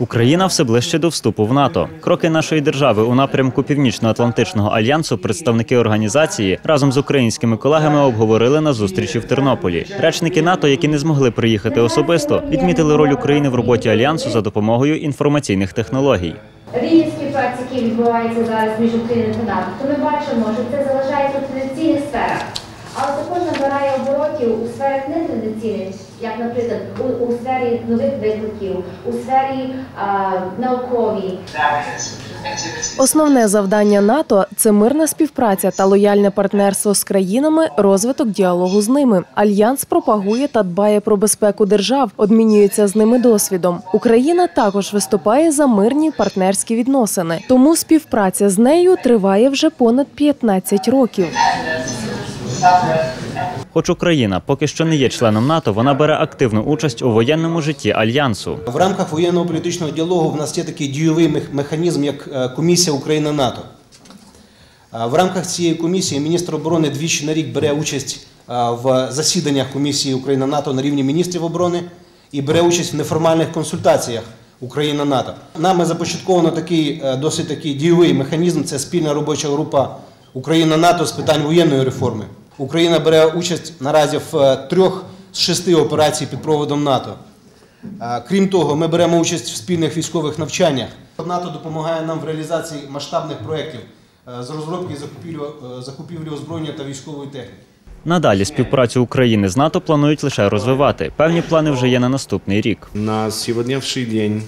Україна все ближче до вступу в НАТО. Кроки нашої держави у напрямку Північно-Атлантичного альянсу представники організації разом з українськими колегами обговорили на зустрічі в Тернополі. Речники НАТО, які не змогли приїхати особисто, відмітили роль України в роботі альянсу за допомогою інформаційних технологій. рівень співпраці, який відбувається зараз між Україною та НАТО, то ми бачимо, що це залишається в традиційних сферах, але також набирає оборотів у сферах нетрадиційних, як, наприклад, у, у сфері нових викликів, у сфері а, науковій. Основне завдання НАТО це мирна співпраця та лояльне партнерство з країнами, розвиток діалогу з ними. Альянс пропагує та дбає про безпеку держав, обмінюється з ними досвідом. Україна також виступає за мирні партнерські відносини. Тому співпраця з нею триває вже понад 15 років. Хоч Україна поки що не є членом НАТО, вона бере активну участь у воєнному житті альянсу. В рамках воєнного політичного діалогу в нас є такий дійовий механізм, як е, комісія Україна-НАТО. Е, В рамках цієї комісії міністр оборони двічі на рік бере участь е, в засіданнях комісії Україна-НАТО на рівні міністрів оборони і бере участь в неформальних консультаціях Україна-НАТО. Нами започатковано такий досить такий дійовий механізм. Це спільна робоча група Україна-НАТО з питань воєнної реформи. Україна бере участь наразі в е, трьох з шести операцій під проводом НАТО. Е, Крім того, ми беремо участь в спільних військових навчаннях. НАТО допомагає нам в реалізації масштабних проєктів е, з розробки і закупівлі, закупівлі озброєння та військової техніки. Надалі співпрацю України з НАТО планують лише розвивати. Певні плани вже є на наступний рік. На сегодняшний день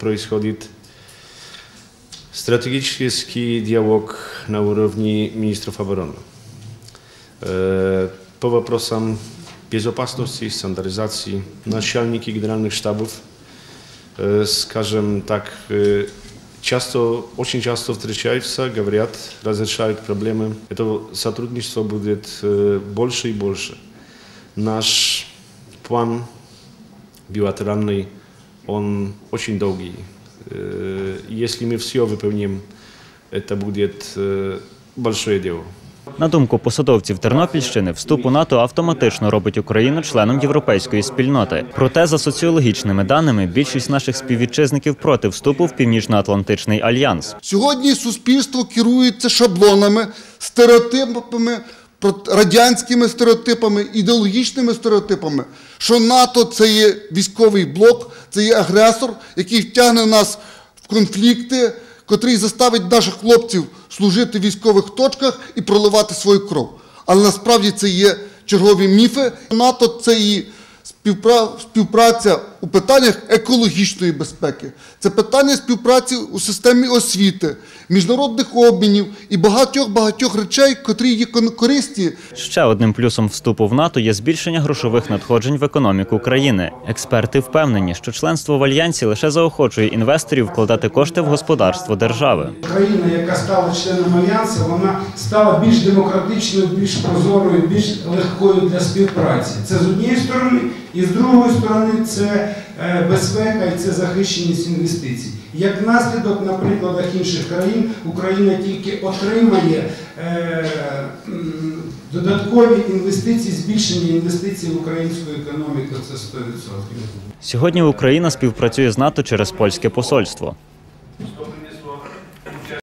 происходит стратегический диалог на уровне министров обороны Э, по вопросам безопасности, стандартизации. Начальники генеральных штабов, э, скажем так, э, часто, очень часто встречаются, говорят, разрешают проблемы. Это сотрудничество будет э, больше и больше. Наш план билатеральный, он очень долгий. Э, Если мы все выполним, это будет э, большое дело. На думку посадовців Тернопільщини, вступ у НАТО автоматично робить Україну членом європейської спільноти. Проте, за соціологічними даними, більшість наших співвітчизників проти вступу в Північно-Атлантичний альянс. Сьогодні суспільство керується шаблонами, стереотипами, радянськими стереотипами, ідеологічними стереотипами, що НАТО це є військовий блок, це є агресор, який втягне нас в конфлікти, котрий заставить наших хлопців служити в військових точках і проливати свою кров. Але насправді це є чергові міфи. НАТО це і співпра- співпраця у питаннях екологічної безпеки, це питання співпраці у системі освіти, міжнародних обмінів і багатьох багатьох речей, котрі є корисні Ще одним плюсом вступу в НАТО є збільшення грошових надходжень в економіку країни. Експерти впевнені, що членство в альянсі лише заохочує інвесторів вкладати кошти в господарство держави. Країна, яка стала членом альянсу, вона стала більш демократичною, більш прозорою, більш легкою для співпраці. Це з однієї сторони, і з другої сторони це безпека і це захищеність інвестицій. Як наслідок, на прикладах інших країн, Україна тільки отримає е, додаткові інвестиції, збільшення інвестицій в українську економіку. Це 100%. Сьогодні Україна співпрацює з НАТО через польське посольство.